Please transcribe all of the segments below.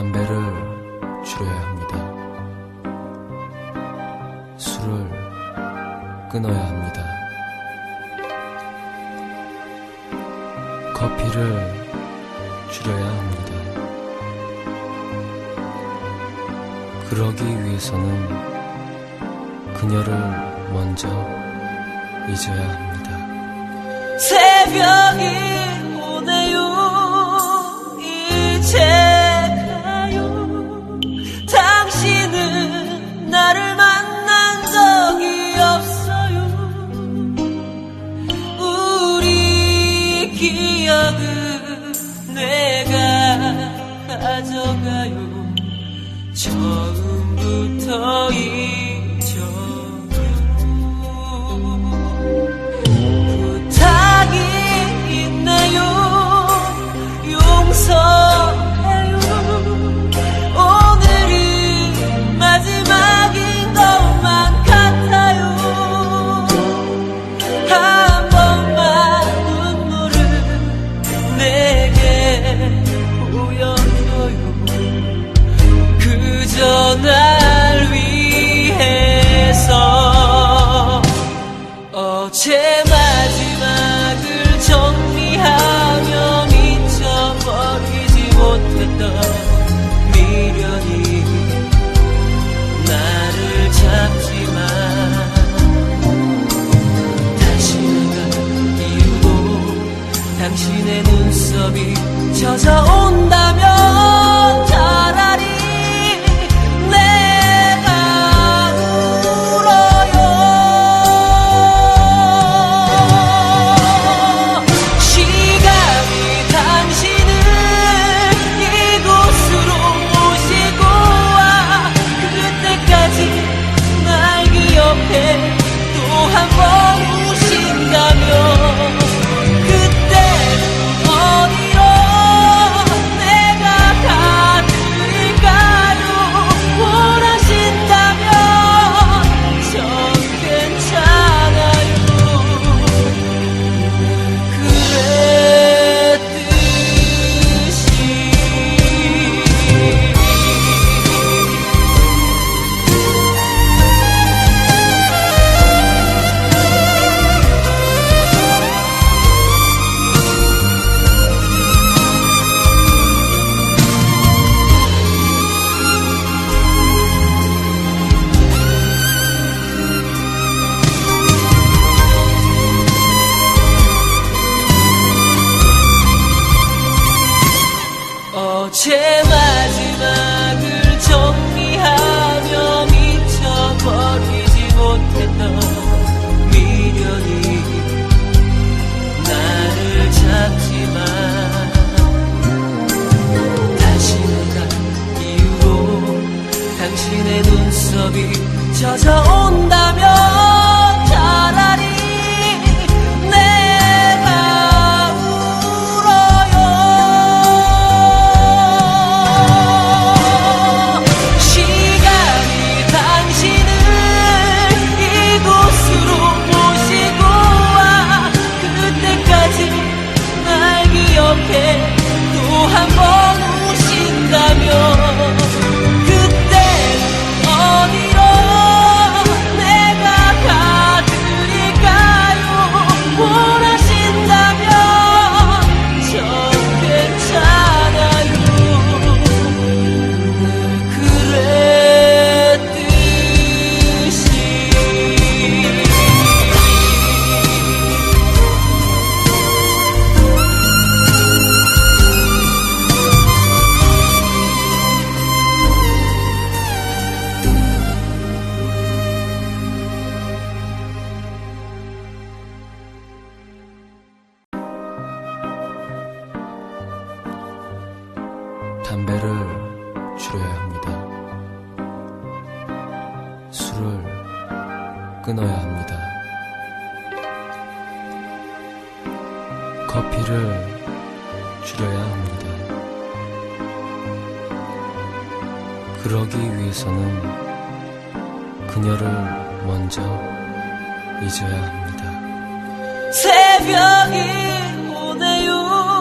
담배를 줄여야 합니다. 술을 끊어야 합니다. 커피를 줄여야 합니다. 그러기 위해서는 그녀를 먼저 잊어야 합니다. 새벽이 처음부터 제 마지막을 정리하며 미쳐버리지 못했던 미련이 나를 잡지만 당신과 이유로 당신의 눈썹이 젖어온다 눈썹이 젖어온다면 담배를 줄여야 합니다. 술을 끊어야 합니다. 커피를 줄여야 합니다. 그러기 위해서는 그녀를 먼저 잊어야 합니다. 새벽이 오네요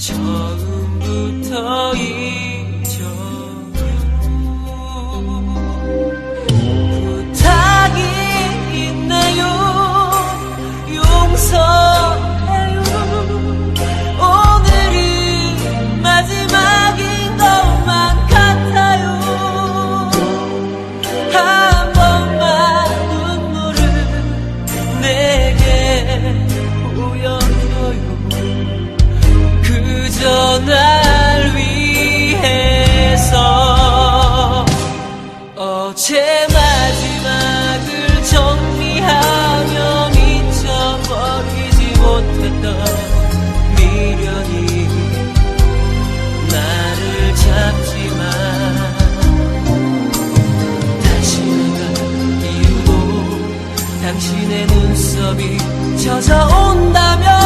처음부터 이 당신의 눈썹이 젖어온다면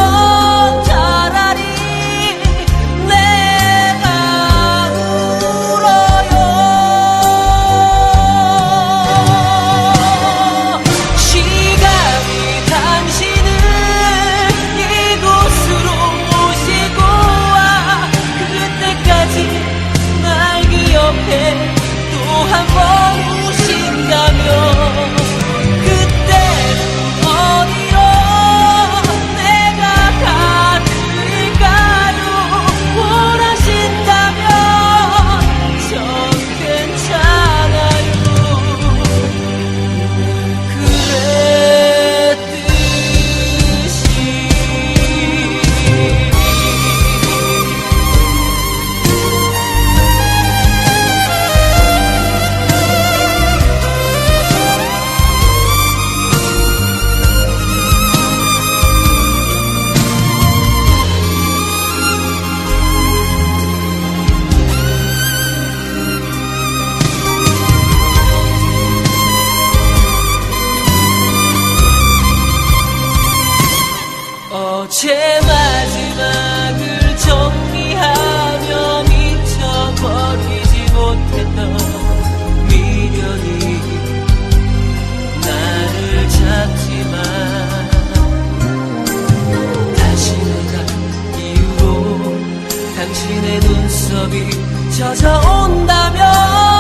간섭이 찾아온다면